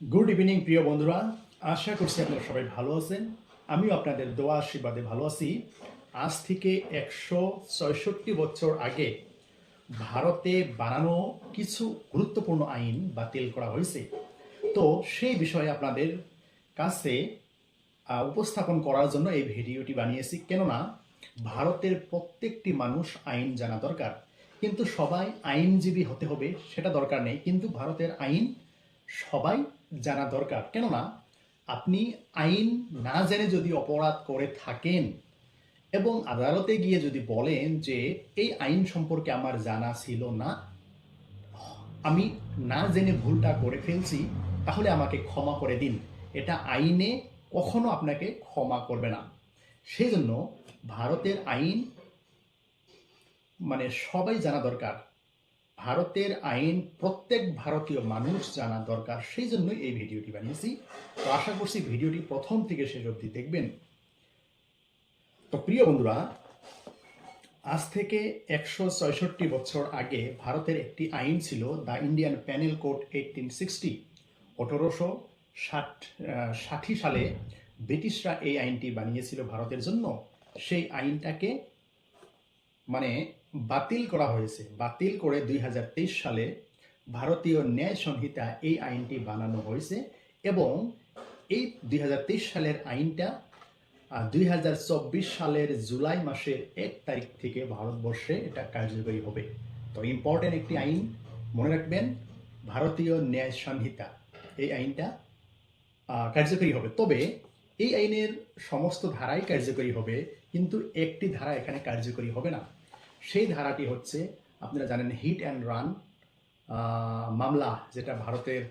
Good evening প্রিয় বন্ধুরা। আশা করছি আপনারা সবাই ভালো আছেন। আমিও আপনাদের দোয়া আশীর্বাদে ভালো আছি। আজ থেকে একশো ছয়ষট্টি বছর আগে ভারতে বানানো কিছু গুরুত্বপূর্ণ আইন বাতিল করা হয়েছে। তো সেই বিষয়ে আপনাদের কাছে উপস্থাপন করার জন্য এই ভিডিওটি বানিয়েছি। কেননা, ভারতের প্রত্যেকটি মানুষ আইন জানা দরকার। কিন্তু সবাই আইনজীবী হতে হবে, সেটা দরকার নেই। কিন্তু ভারতের আইন সবাই জানা দরকার। কেননা, আপনি আইন না জেনে যদি অপরাধ করে থাকেন এবং আদালতে গিয়ে যদি বলেন যে, এই আইন সম্পর্কে আমার জানা ছিল না, আমি না জেনে ভুলটা করে ফেলছি, তাহলে আমাকে ক্ষমা করে দিন। এটা আইনে কখনো আপনাকে ক্ষমা করবে না। সেই জন্য ভারতের আইন মানে সবাই জানা দরকার। ভারতের আইন প্রত্যেক ভারতীয় মানুষ জানা দরকার, সেই জন্যই এই ভিডিওটি বানিয়েছি। তো আশা করছি ভিডিওটি প্রথম থেকে শেষ অবধি দেখবেন। তো প্রিয় বন্ধুরা, আজ থেকে একশো ছয়ষট্টি বছর আগে ভারতের একটি আইন ছিল the Indian Penal Code eighteen sixty. আঠারোশো ষাট সালে ব্রিটিশরা এই আইনটি বানিয়েছিল ভারতের জন্য। সেই আইনটাকে মানে বাতিল করা হয়েছে। বাতিল করে দুই হাজার তেইশ সালে ভারতীয় ন্যায় সংহিতা এই আইনটি বানানো হয়েছে এবং এই দুই হাজার তেইশ সালের আইনটা দুই হাজার চব্বিশ সালের জুলাই মাসের এক তারিখ থেকে ভারতবর্ষে এটা কার্যকরী হবে। তো ইম্পর্টেন্ট একটি আইন, মনে রাখবেন, ভারতীয় ন্যায় সংহিতা এই আইনটা কার্যকরী হবে। তবে এই আইনের সমস্ত ধারাই কার্যকরী হবে, কিন্তু একটি ধারা এখানে কার্যকরী হবে না। সেই ধারাটি হচ্ছে, আপনারা জানেন হিট অ্যান্ড রান মামলা যেটা ভারতের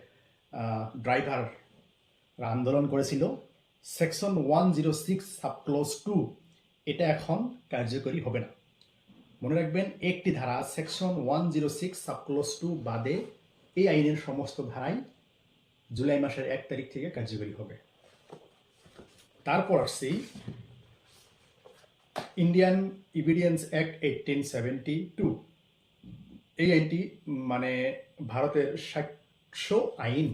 ড্রাইভার আন্দোলন করেছিল। Section one zero six subclause two, এটা এখন কার্যকরী হবে না। মনে রাখবেন, একটি ধারা section one zero six subclause two বাদে এই আইনের সমস্ত ধারাই জুলাই মাসের এক তারিখ থেকে কার্যকরী হবে। তারপর আসছি Indian Evidence Act eighteen seventy two এই আইনটি মানে ভারতের সাক্ষ্য আইন।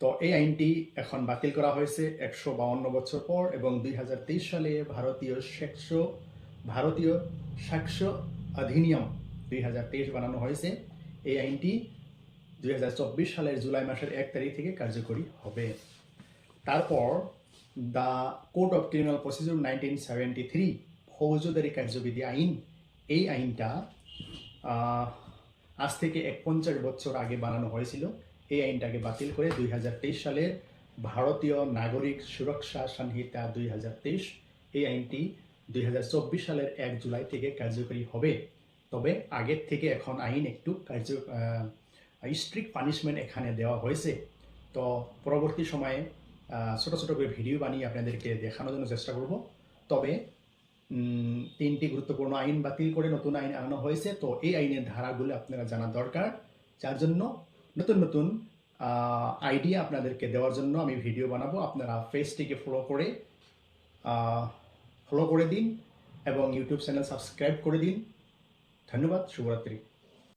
তো এই আইনটি এখন বাতিল করা হয়েছে একশো বাউন্ন বছর পর এবং দুই হাজার তেইশ সালে ভারতীয় সাক্ষ্য ভারতীয় সাক্ষ্য অধিনিয়ম দুই হাজার তেইশ বানানো হয়েছে। এই আইনটি দুই হাজার চব্বিশ সালের জুলাই মাসের এক তারিখ থেকে কার্যকরী হবে। তারপর the Code of Criminal Procedure nineteen seventy three ফৌজদারি কার্যবিধি আইন, এই আইনটা আজ থেকে এক পঞ্চাশ বছর আগে বানানো হয়েছিল। এই আইনটাকে বাতিল করে দুই হাজার তেইশ সালের ভারতীয় নাগরিক সুরক্ষা সংহিতা দুই হাজার তেইশ, এই আইনটি দুই হাজার চব্বিশ সালের এক জুলাই থেকে কার্যকরী হবে। তবে আগের থেকে এখন আইন একটু কার্য স্ট্রিক্ট পানিশমেন্ট এখানে দেওয়া হয়েছে। তো পরবর্তী সময়ে ছোট ছোটো করে ভিডিও বানিয়ে আপনাদেরকে দেখানোর জন্য চেষ্টা করব। তবে তিনটি গুরুত্বপূর্ণ আইন বাতিল করে নতুন আইন আনানো হয়েছে, তো এই আইনের ধারাগুলো আপনারা জানা দরকার। যার জন্য নতুন নতুন আইডিয়া আপনাদেরকে দেওয়ার জন্য আমি ভিডিও বানাবো। আপনারা ফেসটিকে ফলো করে ফলো করে দিন এবং ইউটিউব চ্যানেল সাবস্ক্রাইব করে দিন। ধন্যবাদ, শুভরাত্রি।